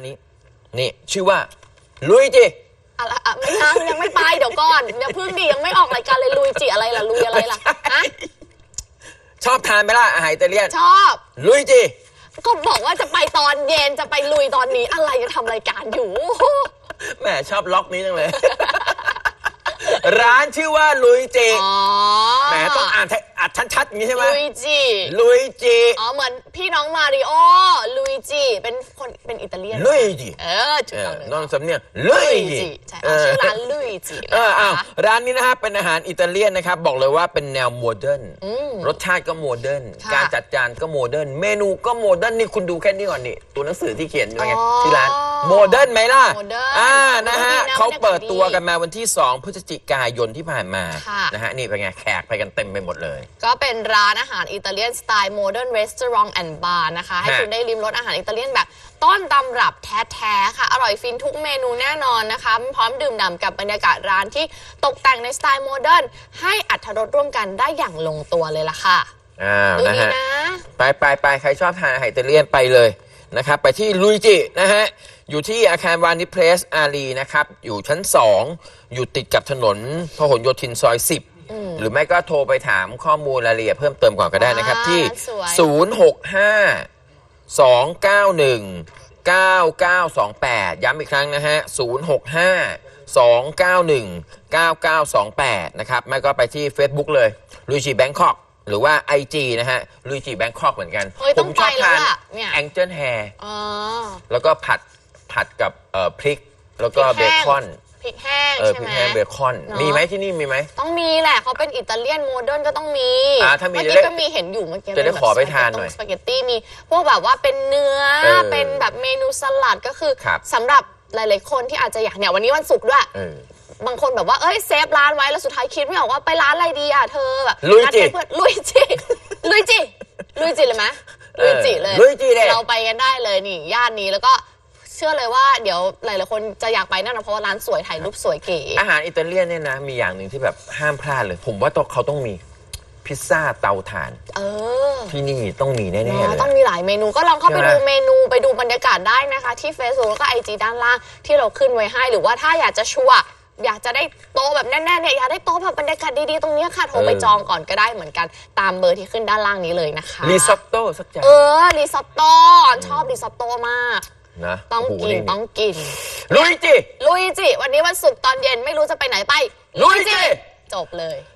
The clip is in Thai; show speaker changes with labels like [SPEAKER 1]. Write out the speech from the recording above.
[SPEAKER 1] านนี้ นี่ ชื่อว่า ลุยจิ
[SPEAKER 2] อะไรอะไม่นะยังไม่ไปเดี๋ยวก่อนอย่าพึ่งดิยังไม่ออกรายการเลยลุยจิอะไรล่ะลุยอะไรล่ะฮะ
[SPEAKER 1] ชอบทานไหมล่ะอาหารอิตาเลียน
[SPEAKER 2] ชอบ
[SPEAKER 1] ลุยจิ
[SPEAKER 2] ก็บอกว่าจะไปตอนเย็นจะไปลุยตอนนี้อะไรจะทำรายการอยู่
[SPEAKER 1] แหมชอบล็อกนี้จังเลย ร้านชื่อว่าลุยจิ
[SPEAKER 2] อ๋อ
[SPEAKER 1] แหมต้องอ่านให้ อัดชัดๆอย่างนี้ใช่ไหม
[SPEAKER 2] ลุยจิ
[SPEAKER 1] ลุยจิ
[SPEAKER 2] อ๋อเหมือนพี่น้องมาริโอลุยจิเป็นคนเป็นอิตาเลียน
[SPEAKER 1] ลุยจิ
[SPEAKER 2] เออถู
[SPEAKER 1] เอกอ
[SPEAKER 2] ต้องเลย
[SPEAKER 1] น้องสำเนียงลุย
[SPEAKER 2] ลุย
[SPEAKER 1] จิ
[SPEAKER 2] จิใช่เอาชื่อร้านลุยจิ
[SPEAKER 1] เออ
[SPEAKER 2] นะ
[SPEAKER 1] อ้าว
[SPEAKER 2] คะ
[SPEAKER 1] ร้านนี้นะฮะเป็นอาหารอิตาเลียนนะครับ บอกเลยว่าเป็นแนวโมเดิร์น
[SPEAKER 2] อืม
[SPEAKER 1] รสชาติก็โมเดิร์น
[SPEAKER 2] ค่ะ
[SPEAKER 1] การจัดจานก็โมเดิร์นเมนูก็โมเดิร์นนี่คุณดูแค่นี้ก่อนนี่ตัวหนังสือที่เขียนอยู่ไง
[SPEAKER 2] อ๋อ
[SPEAKER 1] ที่ร้านโมเดิร์นไหมล่ะ
[SPEAKER 2] โมเดิร์น
[SPEAKER 1] อ่านะฮะ
[SPEAKER 2] ดีนะ
[SPEAKER 1] เขาเปิดตัว
[SPEAKER 2] บรรยากาศดี
[SPEAKER 1] กันมาวันที่ 2 พฤศจิกายนที่ผ่านมา
[SPEAKER 2] ค่ะ
[SPEAKER 1] นะฮะนี่เป็นไงแขกไปกันเต็มไปหมดเลย
[SPEAKER 2] ก็เป็นร้านอาหารอิตาเลียนสไตล์โมเดิร์นรีสอร์ทแอนด์บาร์นะคะ ให้
[SPEAKER 1] ฮะ
[SPEAKER 2] คุณได้ริมรสอาหารอิตาเลียนแบบต้นตำรับแท้ๆค่ะ อร่อยฟินทุกเมนูแน่นอนนะคะ พร้อมดื่มด่ำกับบรรยากาศร้านที่ตกแต่งในสไตล์โมเดิร์นให้อัตรรสร่วมกันได้อย่างลงตัวเลยล่ะค่ะ
[SPEAKER 1] อ้าว
[SPEAKER 2] ดู
[SPEAKER 1] นะ
[SPEAKER 2] ดี
[SPEAKER 1] ฮะ
[SPEAKER 2] นะ
[SPEAKER 1] ไปไปไปใครชอบทานอาหารอิตาเลียนไปเลยนะครับ ไปที่ลุยจินะฮะ อยู่ที่อาคารวานิเพลสอารีนะครับ อยู่ชั้น 2 อยู่ติดกับถนนพหลโยธินซอย 10 หรือไม่ก็โทรไปถามข้อมูลรายละเอียดเพิ่มเติมก่อนก็ได้นะครับ
[SPEAKER 2] อ่า
[SPEAKER 1] ที่
[SPEAKER 2] สวย
[SPEAKER 1] 065 291 9928 ย้ำอีกครั้งนะฮะ 065 291 9928 นะครับไม่ก็ไปที่ Facebook เลยลุยจิแบงคอกหรือว่า IG นะฮะลุยจิแบงคอกเหมือนกัน
[SPEAKER 2] เฮ้ย
[SPEAKER 1] ผ
[SPEAKER 2] ต้อง
[SPEAKER 1] มชอบ
[SPEAKER 2] ไปแล้ว
[SPEAKER 1] ทาน
[SPEAKER 2] ล่ะเนี่ย
[SPEAKER 1] แองเจิลแฮร์
[SPEAKER 2] อ๋อ
[SPEAKER 1] แล้วก็ผัดผัดกับเอ่อพริก แล้วก็เบคอน
[SPEAKER 2] พริกแห้ง
[SPEAKER 1] เออ
[SPEAKER 2] ใช่
[SPEAKER 1] พริ
[SPEAKER 2] ไห
[SPEAKER 1] ก
[SPEAKER 2] ม
[SPEAKER 1] แห้งเบคอน
[SPEAKER 2] เนอะ
[SPEAKER 1] มีไหมที่นี่มีไหม
[SPEAKER 2] ต้องมีแหละเขาเป็นอิตาเลียนโมเดิร์นก็ต้องมี
[SPEAKER 1] อ่าถ้ามี
[SPEAKER 2] เมื่อ
[SPEAKER 1] จะ
[SPEAKER 2] กี้
[SPEAKER 1] ได้
[SPEAKER 2] ก็มีเห็นอยู่เมื่อกี้
[SPEAKER 1] จะได้
[SPEAKER 2] เป็แบบ
[SPEAKER 1] ขอไปทานหน่อย
[SPEAKER 2] สปาเกตตี้มีพวกแบบว่าเป็นเนื้อ
[SPEAKER 1] เออ
[SPEAKER 2] เป็นแบบเมนูสลัดก็คือ
[SPEAKER 1] ครับ
[SPEAKER 2] สำหรับหลายๆคนที่อาจจะอยากเนี่ยวันนี้วันศุกร์ด้วย
[SPEAKER 1] เออ
[SPEAKER 2] บางคนแบบว่า เอ้ยเซฟร้านไว้ แล้วสุดท้ายคิดไม่ออกว่าไปร้านอะไรดีอะเธอแบบ
[SPEAKER 1] ลุยจิ
[SPEAKER 2] นัดเพื่อนลุยจิ ลุยจิ ลุยจิเลยไหม
[SPEAKER 1] เอ
[SPEAKER 2] ลุ
[SPEAKER 1] อย
[SPEAKER 2] จิเลย
[SPEAKER 1] ลุยจิเลย
[SPEAKER 2] เราไปกันได้เลยนี่ย่านนี้แล้วก็เชื่อเลยว่าเดี๋ยวหลายๆคนจะอยากไปแน่นอนเพราะว่าร้านสวยถ่ายรูปสวยเก๋
[SPEAKER 1] อาหารอิตาเลียนเนี่ยนะ มีอย่างหนึ่งที่แบบห้ามพลาดเลย ผมว่าต้องเขาต้องมีพิซซ่าเตาถ่าน
[SPEAKER 2] เออ
[SPEAKER 1] ที่นี่ต้องมีแน่ๆ
[SPEAKER 2] เน
[SPEAKER 1] เล
[SPEAKER 2] อะ
[SPEAKER 1] ย
[SPEAKER 2] ต้องมีหลายเมนูก็ลองเข้าไป
[SPEAKER 1] ใช่ไหม
[SPEAKER 2] ดูเมนูไปดูบรรยากาศได้นะคะ ที่ Facebook แล้วก็ IG ด้านล่างที่เราขึ้นไว้ให้ หรือว่าถ้าอยากจะชัวร์อยากจะได้โต๊ะแบบแน่นๆเนี่ยอยากได้โต๊ะแบบบรรยากาศดีๆตรงเนี้ยค่ะโทรไปจองก่อนก็ได้เหมือนกันตามเบอร์ที่ขึ้นด้านล่างนี้เลยนะคะ
[SPEAKER 1] รีซอตโต้สักจาน
[SPEAKER 2] เออรีซอตโต้ชอบรีซอตโต้มาก
[SPEAKER 1] นะ
[SPEAKER 2] ต้อง
[SPEAKER 1] โโห
[SPEAKER 2] กินต้องกิน
[SPEAKER 1] ลุยจิ
[SPEAKER 2] ลุยจิ วันนี้วันศุกร์ตอนเย็นไม่รู้จะไปไหนไป
[SPEAKER 1] ลุยจิ
[SPEAKER 2] จบเลย